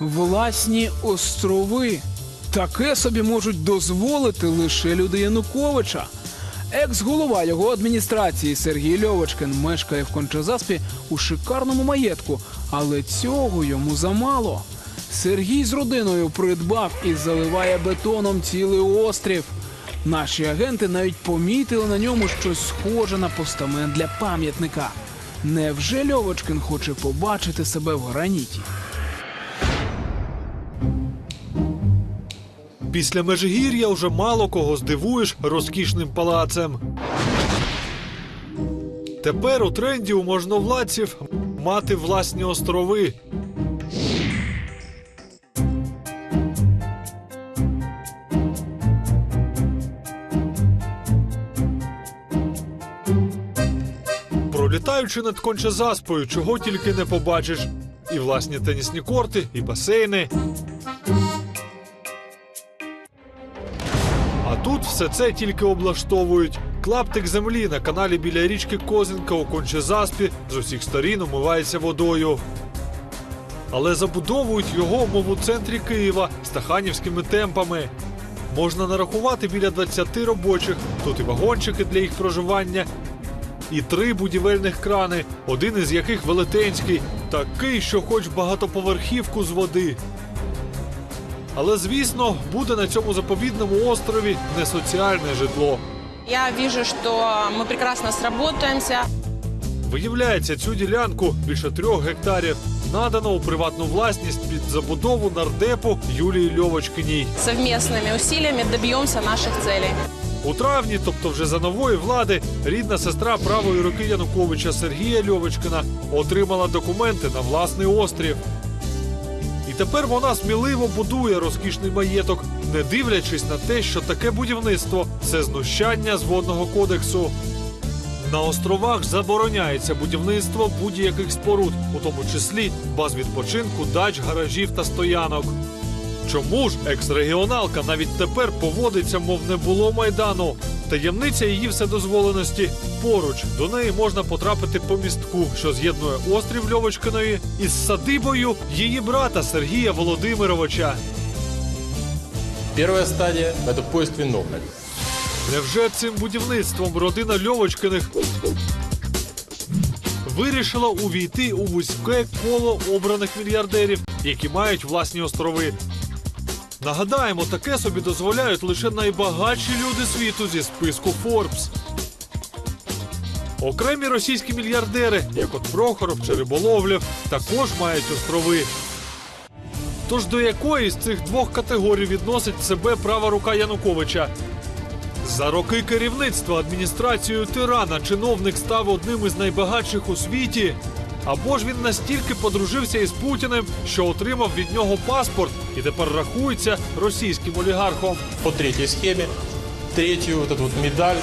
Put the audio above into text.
Власні острови. Таке собі можуть дозволити лише люди Януковича. Екс-голова його адміністрації Сергій Льовочкин мешкає в Кончазаспі у шикарному маєтку, але цього йому замало. Сергій з родиною придбав і заливає бетоном цілий острів. Наші агенти навіть помітили на ньому щось схоже на постамент для пам'ятника. Невже Льовочкин хоче побачити себе в граніті? Після Межигір'я вже мало кого здивуєш розкішним палацем. Тепер у тренді у можновладців мати власні острови. Пролітаючи над кончезаспою, чого тільки не побачиш. І власні тенісні корти, і басейни. Тут все це тільки облаштовують. Клаптик землі на каналі біля річки Козинка у Кончезаспі з усіх сторін умивається водою. Але забудовують його, у центрі Києва стаханівськими темпами. Можна нарахувати біля 20 робочих, тут і вагончики для їх проживання, і три будівельних крани, один із яких велетенський, такий, що хоч багатоповерхівку з води. Але звісно, буде на цьому заповідному острові не соціальне житло. Я вижу, что мы прекрасно сработаемся. Виявляється, цю ділянку більше трьох гектарів надано у приватну власність під забудову нардепу Юлії Льовочкиній. Совместными усилиями добьемся наших целей. У травні, тобто вже за нової влади, рідна сестра правої руки Януковича Сергія Льовочкина отримала документи на власний острів. Тепер вона сміливо будує розкішний маєток, не дивлячись на те, що таке будівництво це знущання з водного кодексу. На островах забороняється будівництво будь-яких споруд, у тому числі баз відпочинку, дач, гаражів та стоянок. Чому ж екс-регіоналка навіть тепер поводиться, мов не було майдану? Таємниця її вседозволеності поруч до неї можна потрапити по містку, що з'єднує острів Льовочкиної із садибою її брата Сергія Володимировича. Первая стадия – это поиск виновных. Невже цим будівництвом родина Льовочкиних вирішила увійти у вузьке коло обраних мільярдерів, які мають власні острови? Нагадаємо, таке собі дозволяють лише найбагатші люди світу зі списку Forbes. Окремі російські мільярдери, як от Прохоров чи Риболовлєв, також мають острови. Тож до якої з цих двох категорій відносить себе права рука Януковича? За роки керівництва адміністрацією тирана чиновник став одним із найбагатших у світі. Або ж він настільки подружився із Путіним, що отримав від нього паспорт і тепер рахується російським олігархом. По третій схемі третю вот медаль